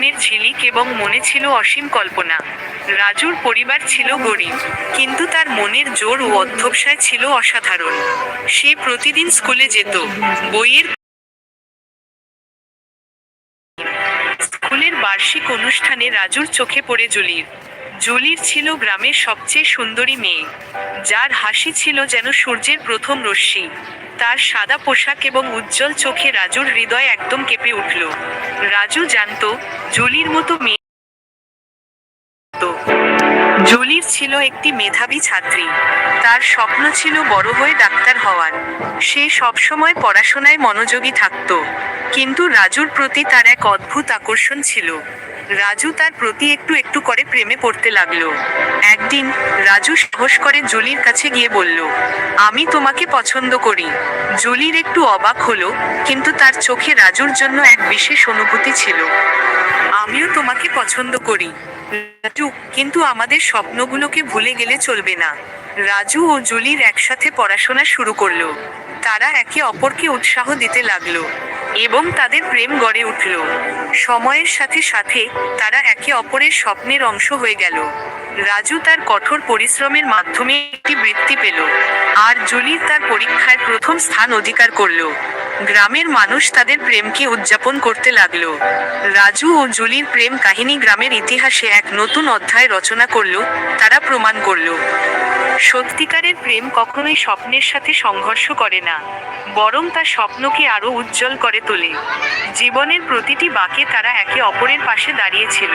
স্বপ্নের ঝিলিক এবং মনে ছিল অসীম কল্পনা। রাজুর পরিবার ছিল গরিব, কিন্তু তার মনের জোর ও অধ্যবসায় ছিল অসাধারণ। সে প্রতিদিন স্কুলে যেত, বইয়ের স্কুলের বার্ষিক অনুষ্ঠানে রাজুর চোখে পড়ে জুলির। জুলির ছিল গ্রামের সবচেয়ে সুন্দরী মেয়ে, যার হাসি ছিল যেন সূর্যের প্রথম রশ্মি। তার সাদা পোশাক এবং উজ্জ্বল চোখে রাজুর হৃদয় একদম কেঁপে উঠল। রাজু জানত, জুলির মতো মেয়ে জুলির ছিল একটি মেধাবী ছাত্রী। তার স্বপ্ন ছিল বড় হয়ে ডাক্তার হওয়ার। সে সবসময় পড়াশোনায় মনোযোগী থাকত। কিন্তু রাজুর প্রতি তার এক অদ্ভুত আকর্ষণ ছিল। রাজু তার প্রতি একটু একটু করে প্রেমে পড়তে লাগল। একদিন রাজু সাহস করে জুলির কাছে গিয়ে বলল, আমি তোমাকে পছন্দ করি। জুলির একটু অবাক হলো, কিন্তু তার চোখে রাজুর জন্য এক বিশেষ অনুভূতি ছিল। আমিও তোমাকে পছন্দ করি, রাজু, কিন্তু আমাদের স্বপ্নগুলোকে ভুলে গেলে চলবে না। রাজু ও জুলির একসাথে পড়াশোনা শুরু করল। তারা একে অপরকে উৎসাহ দিতে লাগল। এবং তাদের প্রেম গড়ে উঠল। সময়ের সাথে সাথে তারা একে অপরের স্বপ্নের অংশ হয়ে গেল। রাজু তার কঠোর পরিশ্রমের মাধ্যমে একটি বৃত্তি পেল আর জুলি তার পরীক্ষায় প্রথম স্থান অধিকার করল। গ্রামের মানুষ তাদের প্রেমকে উদযাপন করতে লাগল। রাজু ও জুলির প্রেম কাহিনী গ্রামের ইতিহাসে এক নতুন অধ্যায় রচনা করল, তারা প্রমাণ করল। সত্যিকারের প্রেম কখনোই স্বপ্নের সাথে সংঘর্ষ করে না, বরং তার স্বপ্নকে আরও উজ্জ্বল করে তোলে। জীবনের প্রতিটি বাঁকে তারা একে অপরের পাশে দাঁড়িয়েছিল।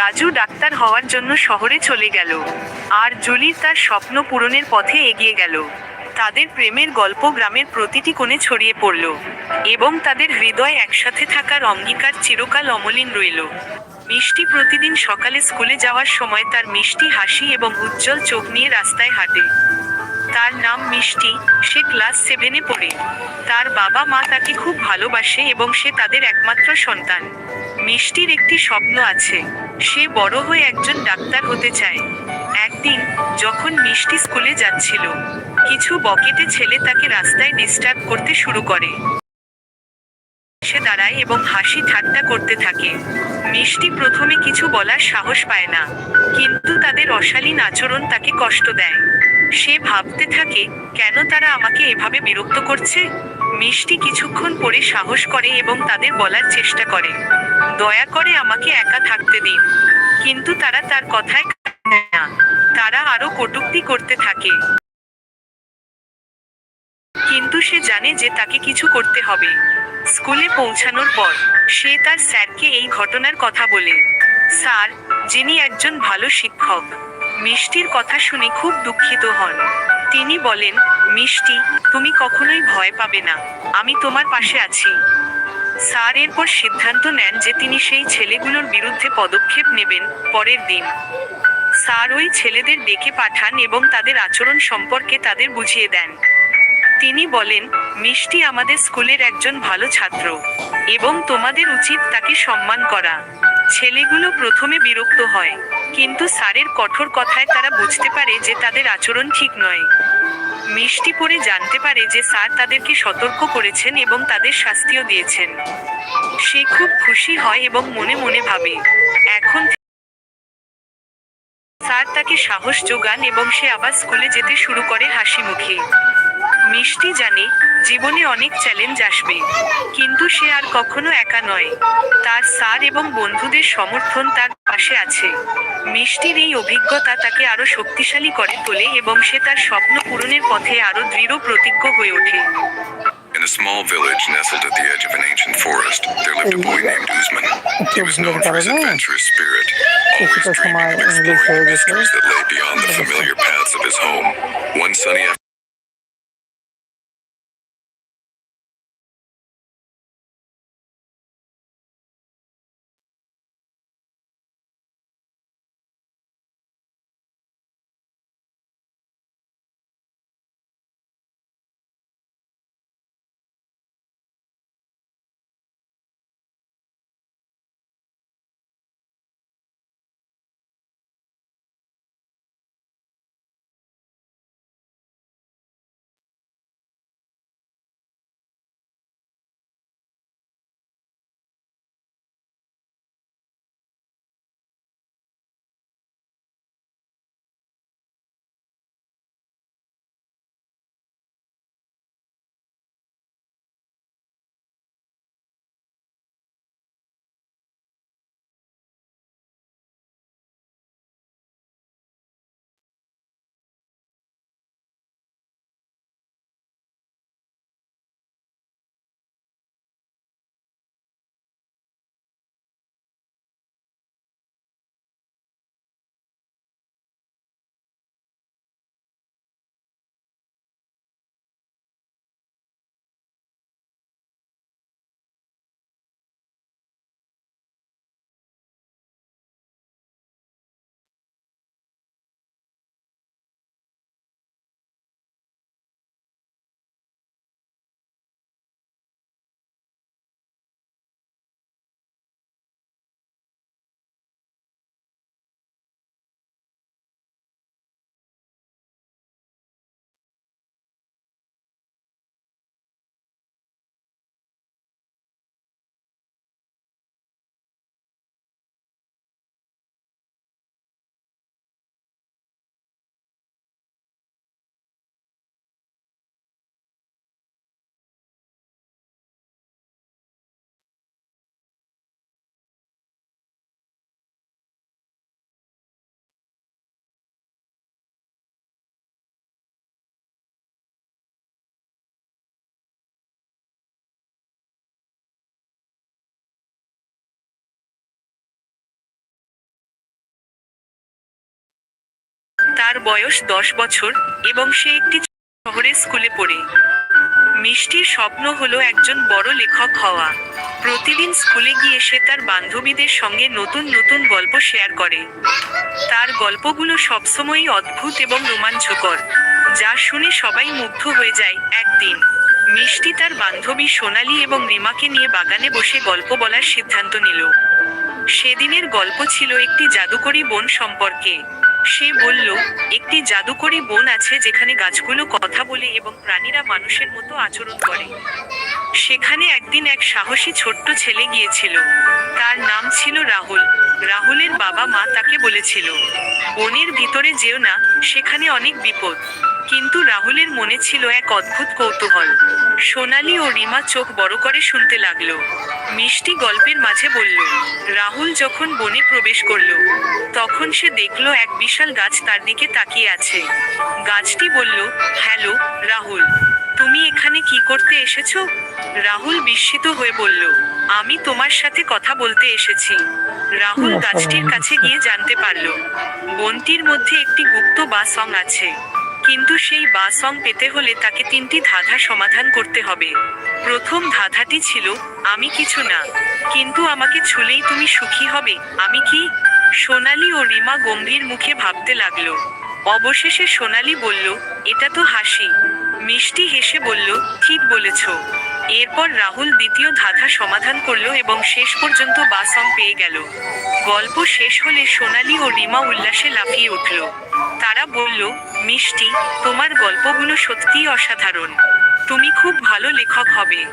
রাজু ডাক্তার হওয়ার জন্য শহরে চলে গেল। আর জুলি তার স্বপ্ন পূরণের পথে এগিয়ে গেল। তাদের প্রেমের গল্প গ্রামের প্রতিটি কোণে ছড়িয়ে পড়ল এবং তাদের হৃদয় একসাথে থাকার অঙ্গীকার চিরকাল অমলিন রইল। মিষ্টি প্রতিদিন সকালে স্কুলে যাওয়ার সময় তার মিষ্টি হাসি এবং উজ্জ্বল চোখ নিয়ে রাস্তায় হাঁটে। তার নাম মিষ্টি। সে ক্লাস সেভেনে পড়ে। তার বাবা মা তাকে খুব ভালোবাসে এবং সে তাদের একমাত্র সন্তান। মিষ্টির একটি স্বপ্ন আছে। সে বড় হয়ে একজন ডাক্তার হতে চায়। একদিন যখন মিষ্টি স্কুলে যাচ্ছিল, কিছু বকেটে ছেলে তাকে রাস্তায় ডিস্টার্ব করতে শুরু করে। সে দাঁড়ায় এবং হাসি ঠাট্টা করতে থাকে। মিষ্টি প্রথমে কিছু বলার সাহস পায় না, কিন্তু তাদের অশালীন আচরণ তাকে কষ্ট দেয়। সে ভাবতে থাকে, কেন তারা আমাকে এভাবে বিরক্ত করছে? মিষ্টি কিছুক্ষণ পরে সাহস করে এবং তাদের বলার চেষ্টা করে, দয়া করে আমাকে একা থাকতে দিন। কিন্তু তারা তার কথায় না। তারা আরও কটূক্তি করতে থাকে। কিন্তু সে জানে যে তাকে কিছু করতে হবে। স্কুলে পৌঁছানোর পর, সে তার স্যারকে এই ঘটনার কথা বলে। স্যার, যিনি একজন ভালো শিক্ষক, মিষ্টির কথা শুনে খুব দুঃখিত হন। তিনি বলেন, মিষ্টি, তুমি কখনোই ভয় পাবে না, আমি তোমার পাশে আছি। স্যার এরপর সিদ্ধান্ত নেন যে তিনি সেই ছেলেগুলোর বিরুদ্ধে পদক্ষেপ নেবেন পরের দিন। স্যার ওই ছেলেদের ডেকে পাঠান এবং তাদের আচরণ সম্পর্কে তাদের বুঝিয়ে দেন। তিনি বলেন, মিষ্টি আমাদের স্কুলের একজন ভালো ছাত্র এবং তোমাদের উচিত তাকে সম্মান করা। ছেলেগুলো প্রথমে বিরক্ত হয়, কিন্তু স্যারের কঠোর কথায় তারা বুঝতে পারে যে তাদের আচরণ ঠিক নয়। মিষ্টি পরে জানতে পারে যে স্যার তাদেরকে সতর্ক করেছেন এবং তাদের শাস্তিও দিয়েছেন। সে খুব খুশি হয় এবং মনে মনে ভাবে, এখন স্যার তাকে সাহস যোগান এবং সে আবার স্কুলে যেতে শুরু করে হাসি মুখে মিষ্টি জানে জীবনে অনেক চ্যালেঞ্জ আসবে কিন্তু সে আর কখনো একা নয় তার স্যার এবং বন্ধুদের সমর্থন তার পাশে আছে মিষ্টির এই অভিজ্ঞতা তাকে আরও শক্তিশালী করে তোলে এবং সে তার স্বপ্ন পূরণের পথে আরও দৃঢ় প্রতিজ্ঞ হয়ে ওঠে In a small village nestled at the edge of an ancient forest, there lived a boy named Usman. He was known for his adventurous spirit, always dreaming of exploring the mysteries that lay beyond the familiar paths of his home. One sunny afternoon, তার বয়স দশ বছর এবং সে একটি শহরের স্কুলে পড়ে। মিষ্টির স্বপ্ন হলো একজন বড় লেখক হওয়া। প্রতিদিন স্কুলে গিয়ে সে তার বান্ধবীদের সঙ্গে নতুন নতুন গল্প শেয়ার করে। তার গল্পগুলো সবসময়ই অদ্ভুত এবং রোমাঞ্চকর, যা শুনে সবাই মুগ্ধ হয়ে যায় একদিন। মিষ্টি তার বান্ধবী সোনালি এবং রিমাকে নিয়ে বাগানে বসে গল্প বলার সিদ্ধান্ত নিল। সেদিনের গল্প ছিল একটি জাদুকরী বন সম্পর্কে। সে বলল, একটি জাদুকরী বন আছে যেখানে গাছগুলো কথা বলে এবং প্রাণীরা মানুষের মতো আচরণ করে। সেখানে একদিন এক সাহসী ছোট্ট ছেলে গিয়েছিল। তার নাম ছিল রাহুল। রাহুলের বাবা মা তাকে বলেছিল, বনের ভিতরে যেও না, সেখানে অনেক বিপদ। কিন্তু রাহুলের মনে ছিল এক অদ্ভুত কৌতূহল। সোনালি ও রিমা চোখ বড় করে শুনতে লাগল। মিষ্টি গল্পের মাঝে বলল, রাহুল যখন বনে প্রবেশ করল, তখন সে দেখল এক বিশাল গাছ তার দিকে তাকিয়ে আছে। গাছটি বলল, হ্যালো, রাহুল। তুমি এখানে কি করতে এসেছ? রাহুল বিস্মিত হয়ে বলল আমি তোমার সাথে কথা বলতে এসেছি। রাহুল গাছটির কাছে গিয়ে জানতে পারল বনটির মধ্যে একটি গুপ্ত বাসং আছে। কিন্তু সেই বাসং পেতে হলে তাকে তিনটি ধাঁধা সমাধান করতে হবে। প্রথম ধাঁধাটি ছিল আমি কিছু না কিন্তু আমাকে ছুলেই তুমি সুখী হবে আমি কি? সোনালি ও রিমা গম্ভীর মুখে ভাবতে লাগল অবশেষে সোনালি বলল, এটা তো হাসি। মিষ্টি হেসে বলল, ঠিক বলেছ। এরপর রাহুল দ্বিতীয় ধাঁধা সমাধান করল এবং শেষ পর্যন্ত বাসং পেয়ে গেল। গল্প শেষ হলে সোনালি ও রিমা উল্লাসে লাফিয়ে উঠল। তারা বলল, মিষ্টি, তোমার গল্পগুলো সত্যিই অসাধারণ। তুমি খুব ভালো লেখক হবে।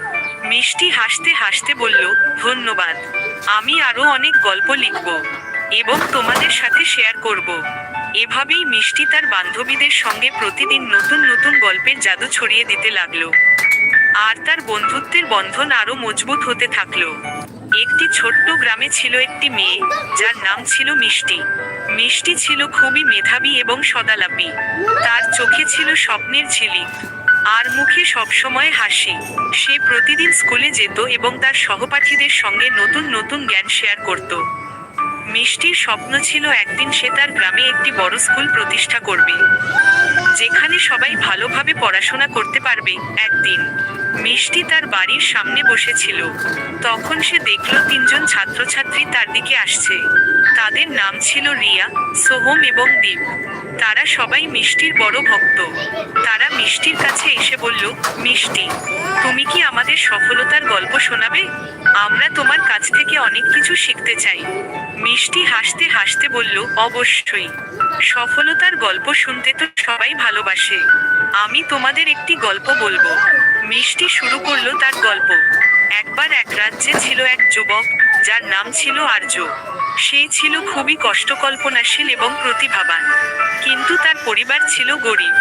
মিষ্টি হাসতে হাসতে বলল, ধন্যবাদ। আমি আরও অনেক গল্প লিখব এবং তোমাদের সাথে শেয়ার করব। এভাবেই মিষ্টি তার বান্ধবীদের সঙ্গে প্রতিদিন নতুন নতুন গল্পের জাদু ছড়িয়ে দিতে লাগল। আর তার বন্ধুত্বের বন্ধন আরও মজবুত হতে থাকল। একটি ছোট্ট গ্রামে ছিল একটি মেয়ে, যার নাম ছিল মিষ্টি। মিষ্টি ছিল খুবই মেধাবী এবং সদালাপী। তার চোখে ছিল স্বপ্নের ঝিলিক, আর মুখে সবসময় হাসি। সে প্রতিদিন স্কুলে যেত এবং তার সহপাঠীদের সঙ্গে নতুন নতুন জ্ঞান শেয়ার করত। মিষ্টির স্বপ্ন ছিল একদিন সে তার গ্রামে একটি বড় স্কুল প্রতিষ্ঠা করবে, যেখানে সবাই ভালোভাবে পড়াশোনা করতে পারবে একদিন। মিষ্টি তার বাড়ির সামনে বসেছিল। তখন সে দেখল তিনজন ছাত্রছাত্রী তার দিকে আসছে। তাদের নাম ছিল রিয়া, সোহম এবং দীপ। তারা সবাই মিষ্টির বড় ভক্ত। তারা মিষ্টির কাছে এসে বলল, মিষ্টি, তুমি কি আমাদের সফলতার গল্প শোনাবে? আমরা তোমার কাছ থেকে অনেক কিছু শিখতে চাই। মিষ্টি হাসতে হাসতে বলল, অবশ্যই। সফলতার গল্প শুনতে তো সবাই ভালোবাসে। আমি তোমাদের একটি গল্প বলব। মিষ্টি শুরু করল তার গল্প। একবার এক রাজ্যে ছিল এক যুবক যার নাম ছিল আর্য সে ছিল খুবই কষ্টকল্পনাশীল এবং প্রতিভাবান। কিন্তু তার পরিবার ছিল গরিব।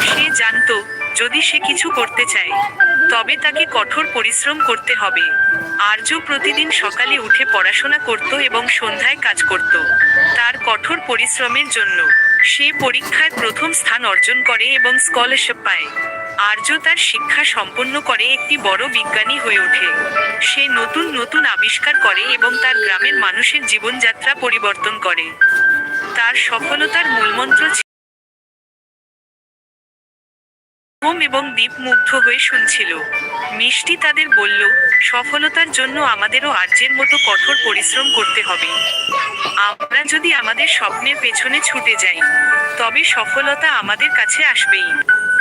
সে জানতো, যদি সে কিছু করতে চায়, তবে তাকে কঠোর পরিশ্রম করতে হবে। আর্য প্রতিদিন সকালে উঠে পড়াশোনা করত এবং সন্ধ্যায় কাজ করত। তার কঠোর পরিশ্রমের জন্য সে পরীক্ষায় প্রথম স্থান অর্জন করে এবং স্কলারশিপ পায়। আর্য তার শিক্ষা সম্পন্ন করে একটি বড় বিজ্ঞানী হয়ে ওঠে। সে নতুন নতুন আবিষ্কার করে এবং তার গ্রামের মানুষের জীবনযাত্রা পরিবর্তন করে। তার সফলতার মূলমন্ত্র ছিল এবং দীপ মুগ্ধ হয়ে শুনছিল। মিষ্টি তাদের বলল, সফলতার জন্য আমাদেরও আর্যের মতো কঠোর পরিশ্রম করতে হবে। আমরা যদি আমাদের স্বপ্নের পেছনে ছুটে যাই, তবে সফলতা আমাদের কাছে আসবেই।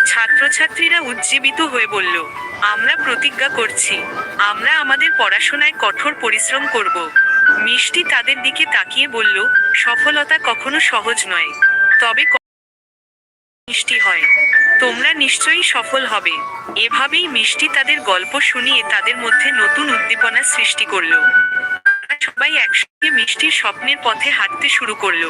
ছাত্রছাত্রীরা উজ্জীবিত হয়ে বলল, আমরা প্রতিজ্ঞা করছি। আমরা আমাদের পড়াশোনায় কঠোর পরিশ্রম করব। মিষ্টি তাদের দিকে তাকিয়ে বলল, সফলতা কখনো সহজ নয়। তবে মিষ্টি হয়। তোমরা নিশ্চয়ই সফল হবে। এভাবেই মিষ্টি তাদের গল্প শুনিয়ে তাদের মধ্যে নতুন উদ্দীপনা সৃষ্টি করল। সবাই একসঙ্গে মিষ্টির স্বপ্নের পথে হাঁটতে শুরু করল।